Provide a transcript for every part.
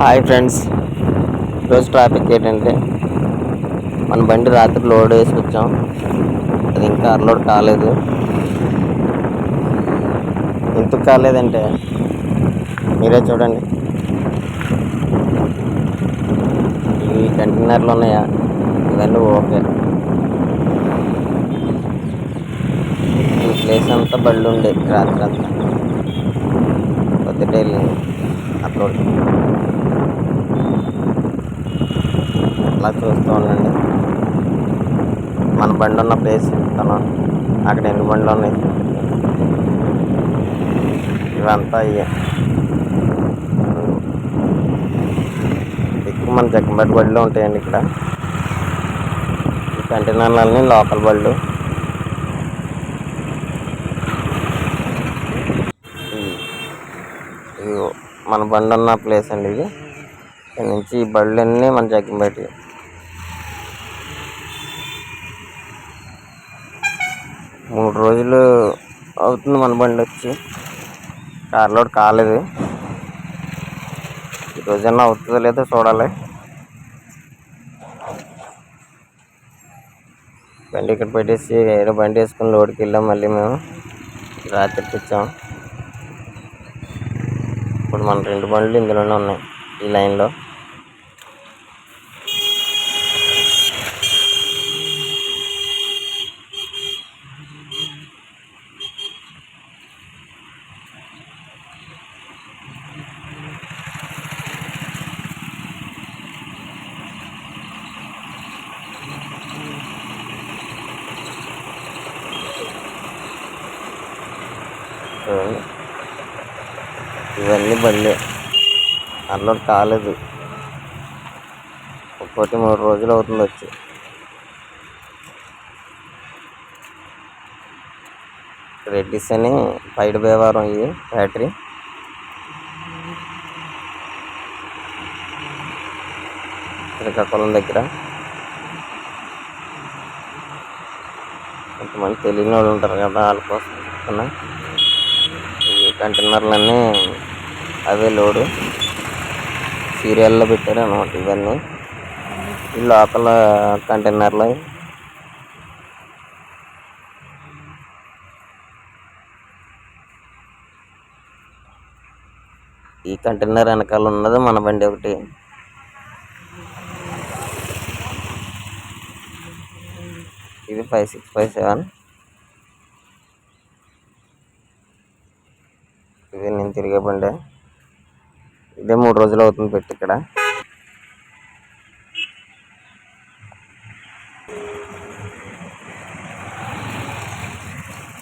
Hi friends. ఈరోజు traffic ఏంటంటే మన బండి రాత్రి లోడ్ వేసి వచ్చాం. అది ఇంకా అన్లోడ్ కాలేదు. ఎందుకు కాలేదంటే మీరే చూడండి. ఇవి కంటైనర్లు ఉన్నాయా ఇవన్నీ ఓకే. ఈ ప్లేస్ అంతా బళ్ళు ఉండే రాత్రి అంతా పొద్దుటే వెళ్ళింది అప్లోడ్. చూస్తూ ఉండండి మన బండి ఉన్న ప్లేస్ చెప్తాను అక్కడ ఎన్ని బండ్లు ఉన్నాయి ఇవంతా అయ్యే ఎక్కువ మన జగ్గంపేట బళ్ళు ఉంటాయండి ఇక్కడ. ఈ కంటైనర్లన్నీ లోకల్ బళ్ళు మన బండి ఉన్న ప్లేస్ అండి ఇది. ఇక్కడ నుంచి ఈ బళ్ళన్నీ మన జగ్గంపేట మూడు రోజులు అవుతుంది మన బండి వచ్చి. కార్ లోడ్ కాలేదు. ఈ అవుతుందో లేదో చూడాలి. బండి ఇక్కడ పెట్టేసి ఏదో బండి వేసుకుని లోడ్కి వెళ్ళాం మళ్ళీ మేము రాత్రి తెచ్చాం. ఇప్పుడు మన రెండు బండ్లు ఇందులోనే ఉన్నాయి ఈ లైన్లో. చూడండి. ఇవన్నీ బండి. అన్లోడ్ కాలేదు. ఒక్కోటి మూడు రోజులు అవుతుంది వచ్చి. రెడ్డిస్ అని బయట బేవారం ఇది బ్యాటరీ. శ్రీకాకుళం దగ్గర. కొంతమంది తెలియని వాళ్ళు ఉంటారు కదా వాళ్ళ కోసం చెప్తున్నా. కంటైనర్లన్నీ అవే లోడు. సీరియల్లో పెట్టారు అనమాట ఇవన్నీ. ఈ లోపల కంటైనర్లు. ఈ కంటైనర్ వెనకాల ఉన్నది మన బండి ఒకటి. ఇది ఫైవ్ సిక్స్ ఫైవ్ సెవెన్ ఇది నేను తిరిగే బండి. ఇదే మూడు రోజులు అవుతుంది పెట్టి ఇక్కడ.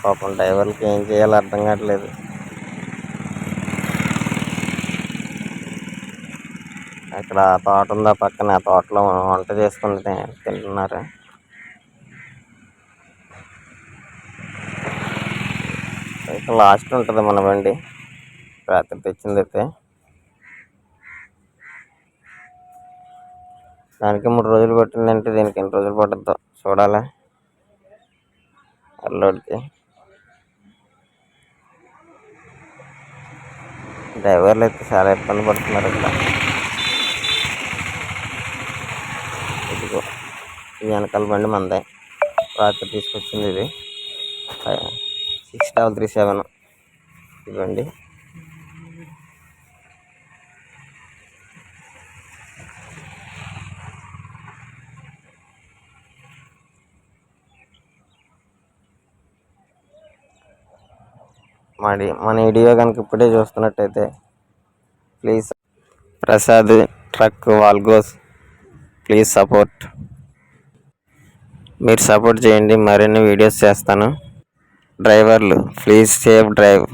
పాపం డ్రైవర్లకి ఏం చేయాలో అర్థం కావట్లేదు. అక్కడ తోట ఉందా పక్కన? ఆ తోటలో వంట చేసుకుని తింటున్నారు? ఇక్కడ లాస్ట్ ఉంటుంది మన బండి. రాత్రి తెచ్చింది అయితే దానికి మూడు రోజులు పట్టిందంటే దీనికి ఎన్ని రోజులు పడుతుందో చూడాలి. అల్లుడికి డ్రైవర్లు అయితే చాలా ఇబ్బంది పడుతున్నారు ఇక్కడ. ఇదిగో ఈ వెనకాల బండి మందే. రాత్రి తీసుకొచ్చింది ఇది. Six double three seven. ఇవ్వండి మరి మన వీడియో కనుక ఇప్పుడే చూస్తున్నట్టయితే please Prasad truck vlogs please support మీరు సపోర్ట్ చేయండి మరిన్ని వీడియోస్ చేస్తాను. డ్రైవర్లు ప్లీజ్ సేఫ్ డ్రైవ్